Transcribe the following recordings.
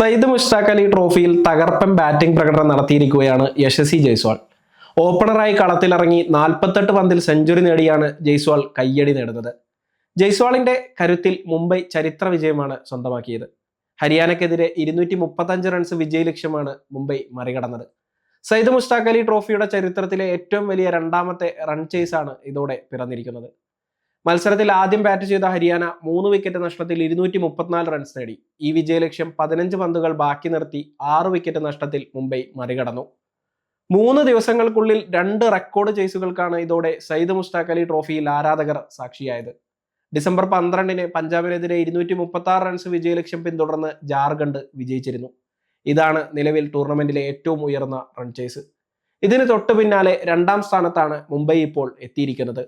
സയ്യിദ് മുഷ്താഖ് അലി ട്രോഫിയിൽ തകർപ്പൻ ബാറ്റിംഗ് പ്രകടനം നടത്തിയിരിക്കുകയാണ് യശസ്വി ജയ്സ്വാൾ. ഓപ്പണറായി കളത്തിലിറങ്ങി നാൽപ്പത്തെട്ട് പന്തിൽ സെഞ്ചുറി നേടിയാണ് ജയ്സ്വാൾ കയ്യടി നേടുന്നത്. ജയ്സ്വാളിന്റെ കരുത്തിൽ മുംബൈ ചരിത്ര വിജയമാണ് സ്വന്തമാക്കിയത്. ഹരിയാനക്കെതിരെ ഇരുന്നൂറ്റി മുപ്പത്തഞ്ച് റൺസ് വിജയ ലക്ഷ്യമാണ് മുംബൈ മറികടന്നത്. സയ്യിദ് മുഷ്താഖ് അലി ട്രോഫിയുടെ ചരിത്രത്തിലെ ഏറ്റവും വലിയ രണ്ടാമത്തെ റൺ ചേസാണ് ഇതോടെ പിറന്നിരിക്കുന്നത്. മത്സരത്തിൽ ആദ്യം ബാറ്റ് ചെയ്ത ഹരിയാന മൂന്ന് വിക്കറ്റ് നഷ്ടത്തിൽ ഇരുന്നൂറ്റി മുപ്പത്തിനാല് റൺസ് നേടി. ഈ വിജയലക്ഷ്യം പതിനഞ്ച് പന്തുകൾ ബാക്കി നിർത്തി ആറ് വിക്കറ്റ് നഷ്ടത്തിൽ മുംബൈ മറികടന്നു. മൂന്ന് ദിവസങ്ങൾക്കുള്ളിൽ രണ്ട് റെക്കോർഡ് ചേസുകൾക്കാണ് ഇതോടെ സയ്യിദ് മുഷ്താഖ് അലി ട്രോഫിയിൽ ആരാധകർ സാക്ഷിയായത്. ഡിസംബർ പന്ത്രണ്ടിന് പഞ്ചാബിനെതിരെ ഇരുന്നൂറ്റി മുപ്പത്തി ആറ് റൺസ് വിജയലക്ഷ്യം പിന്തുടർന്ന് ജാർഖണ്ഡ് വിജയിച്ചിരുന്നു. ഇതാണ് നിലവിൽ ടൂർണമെന്റിലെ ഏറ്റവും ഉയർന്ന റൺ ചേസ് ഇതിന് തൊട്ടു പിന്നാലെ രണ്ടാം സ്ഥാനത്താണ് മുംബൈ ഇപ്പോൾ എത്തിയിരിക്കുന്നത്.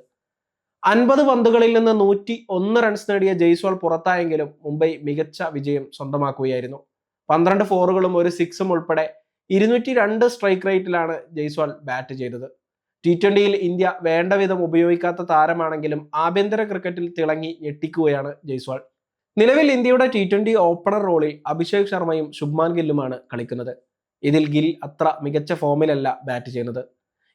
അൻപത് പന്തുകളിൽ നിന്ന് നൂറ്റി ഒന്ന് റൺസ് നേടിയ ജയ്സ്വാൾ പുറത്തായെങ്കിലും മുംബൈ മികച്ച വിജയം സ്വന്തമാക്കുകയായിരുന്നു. പന്ത്രണ്ട് ഫോറുകളും ഒരു സിക്സും ഉൾപ്പെടെ ഇരുന്നൂറ്റി രണ്ട് സ്ട്രൈക്ക് റേറ്റിലാണ് ജയ്സ്വാൾ ബാറ്റ് ചെയ്തത്. ടി ട്വന്റിയിൽ ഇന്ത്യ വേണ്ട വിധം ഉപയോഗിക്കാത്ത താരമാണെങ്കിലും ആഭ്യന്തര ക്രിക്കറ്റിൽ തിളങ്ങി ഞെട്ടിക്കുകയാണ് ജയ്സ്വാൾ. നിലവിൽ ഇന്ത്യയുടെ ടി ട്വന്റി ഓപ്പണർ റോളിൽ അഭിഷേക് ശർമ്മയും ശുഭ്മാൻ ഗില്ലുമാണ് കളിക്കുന്നത്. ഇതിൽ ഗിൽ അത്ര മികച്ച ഫോമിലല്ല ബാറ്റ് ചെയ്യുന്നത്.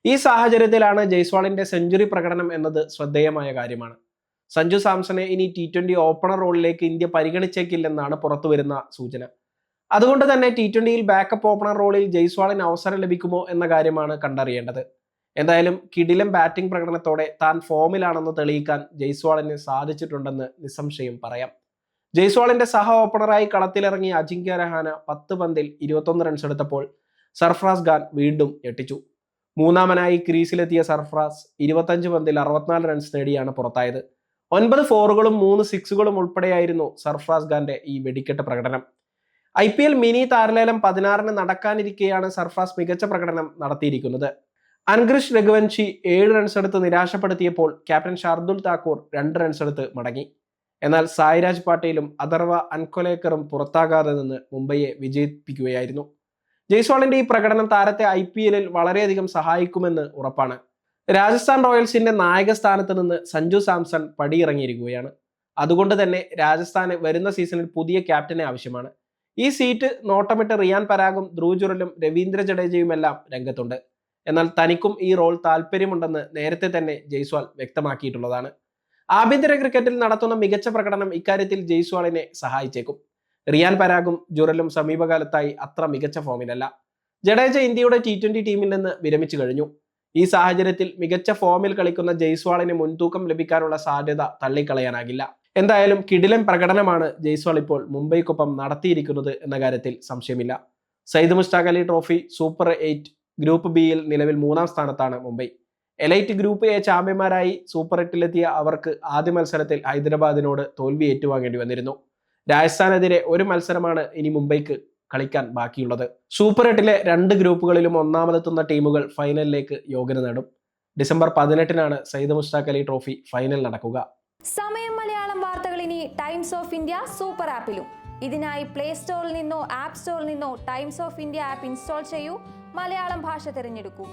ഈ സാഹചര്യത്തിലാണ് ജയ്സ്വാളിന്റെ സെഞ്ചുറി പ്രകടനം എന്നത് ശ്രദ്ധേയമായ കാര്യമാണ്. സഞ്ജു സാംസണെ ഇനി ടി ട്വന്റി ഓപ്പണർ റോളിലേക്ക് ഇന്ത്യ പരിഗണിച്ചേക്കില്ലെന്നാണ് പുറത്തുവരുന്ന സൂചന. അതുകൊണ്ട് തന്നെ ടി ട്വന്റിയിൽ ബാക്കപ്പ് ഓപ്പണർ റോളിൽ ജയ്സ്വാളിന് അവസരം ലഭിക്കുമോ എന്ന കാര്യമാണ് കണ്ടറിയേണ്ടത്. എന്തായാലും കിടിലം ബാറ്റിംഗ് പ്രകടനത്തോടെ താൻ ഫോമിലാണെന്ന് തെളിയിക്കാൻ ജയ്സ്വാളിന് സാധിച്ചിട്ടുണ്ടെന്ന് നിസ്സംശയം പറയാം. ജയ്സ്വാളിന്റെ സഹ ഓപ്പണറായി കളത്തിലിറങ്ങിയ അജിങ്ക്യ രഹാന പത്ത് പന്തിൽ ഇരുപത്തൊന്ന് റൺസ് എടുത്തപ്പോൾ സർഫ്രാസ് ഖാൻ വീണ്ടും ഞെട്ടിച്ചു. മൂന്നാമനായി ക്രീസിലെത്തിയ സർഫ്രാസ് ഇരുപത്തഞ്ച് പന്തിൽ അറുപത്തിനാല് റൺസ് നേടിയാണ് പുറത്തായത്. ഒൻപത് ഫോറുകളും മൂന്ന് സിക്സുകളും ഉൾപ്പെടെയായിരുന്നു സർഫ്രാസ് ഖാന്റെ ഈ വെടിക്കെട്ട് പ്രകടനം. ഐ പി എൽ മിനി താരലേലം പതിനാറിന് നടക്കാനിരിക്കെയാണ് സർഫ്രാസ് മികച്ച പ്രകടനം നടത്തിയിരിക്കുന്നത്. അൻഗ്രിഷ് രഘുവൻഷി ഏഴ് റൺസ് എടുത്ത് നിരാശപ്പെടുത്തിയപ്പോൾ ക്യാപ്റ്റൻ ഷാർദുൽ താക്കൂർ രണ്ട് റൺസ് എടുത്ത് മടങ്ങി. എന്നാൽ സായിരാജ് പാട്ടീലും അഥർവ അൻകൊലേക്കറും പുറത്താകാതെ നിന്ന് മുംബൈയെ വിജയിപ്പിക്കുകയായിരുന്നു. ജയ്സ്വാളിന്റെ ഈ പ്രകടനം താരത്തെ ഐ പി എല്ലിൽ വളരെയധികം സഹായിക്കുമെന്ന് ഉറപ്പാണ്. രാജസ്ഥാൻ റോയൽസിന്റെ നായക സ്ഥാനത്ത് നിന്ന് സഞ്ജു സാംസൺ പടിയിറങ്ങിയിരിക്കുകയാണ്. അതുകൊണ്ട് തന്നെ രാജസ്ഥാന് വരുന്ന സീസണിൽ പുതിയ ക്യാപ്റ്റനെ ആവശ്യമാണ്. ഈ സീറ്റ് നോട്ടമിട്ട് റിയാൻ പരാഗും ധ്രുവ് ജുറലും രവീന്ദ്ര ജഡേജയുമെല്ലാം രംഗത്തുണ്ട്. എന്നാൽ തനിക്കും ഈ റോൾ താല്പര്യമുണ്ടെന്ന് നേരത്തെ തന്നെ ജയ്സ്വാൾ വ്യക്തമാക്കിയിട്ടുള്ളതാണ്. ആഭ്യന്തര ക്രിക്കറ്റിൽ നടത്തുന്ന മികച്ച പ്രകടനം ഇക്കാര്യത്തിൽ ജയ്സ്വാളിനെ സഹായിച്ചേക്കും. റിയാൻ പരാഗും ജുറലും സമീപകാലത്തായി അത്ര മികച്ച ഫോമിലല്ല. ജഡേജ ഇന്ത്യയുടെ ടി ട്വന്റി ടീമിൽ നിന്ന് വിരമിച്ചു കഴിഞ്ഞു. ഈ സാഹചര്യത്തിൽ മികച്ച ഫോമിൽ കളിക്കുന്ന ജയ്സ്വാളിന് മുൻതൂക്കം ലഭിക്കാനുള്ള സാധ്യത തള്ളിക്കളയാനാകില്ല. എന്തായാലും കിടിലൻ പ്രകടനമാണ് ജയ്സ്വാൾ ഇപ്പോൾ മുംബൈക്കൊപ്പം നടത്തിയിരിക്കുന്നത് എന്ന കാര്യത്തിൽ സംശയമില്ല. Syed Mushtaq Ali trophy super eight group ബിയിൽ നിലവിൽ മൂന്നാം സ്ഥാനത്താണ് മുംബൈ. എലൈറ്റ് ഗ്രൂപ്പ് എ ചാമ്പ്യന്മാരായി സൂപ്പർ എട്ടിലെത്തിയ അവർക്ക് ആദ്യ മത്സരത്തിൽ ഹൈദരാബാദിനോട് തോൽവി ഏറ്റുവാങ്ങേണ്ടി വന്നിരുന്നു. രാജസ്ഥാനെതിരെ ഒരു മത്സരമാണ് ഇനി മുംബൈക്ക് കളിക്കാൻ ബാക്കിയുള്ളത്. സൂപ്പർ എട്ടിലെ രണ്ട് ഗ്രൂപ്പുകളിലും ഒന്നാമതെത്തുന്ന ടീമുകൾ ഫൈനലിലേക്ക് യോഗ്യത നേടും. ഡിസംബർ പതിനെട്ടിനാണ് സയ്യിദ് മുസ്താഖ് അലി ട്രോഫി ഫൈനൽ നടക്കുക. സമയം മലയാളം വാർത്തകൾ ഇനി ടൈംസ് ഓഫ് ഇന്ത്യ സൂപ്പർ ആപ്പിലും. ഇതിനായി പ്ലേ സ്റ്റോറിൽ നിന്നോ ആപ്പ് സ്റ്റോറിൽ നിന്നോ Times of India app install ചെയ്യൂ. മലയാളം ഭാഷ തിരഞ്ഞെടുക്കൂ.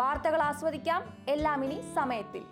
വാർത്തകൾ ആസ്വദിക്കാം. എല്ലാം ഇനി സമയത്തിൽ.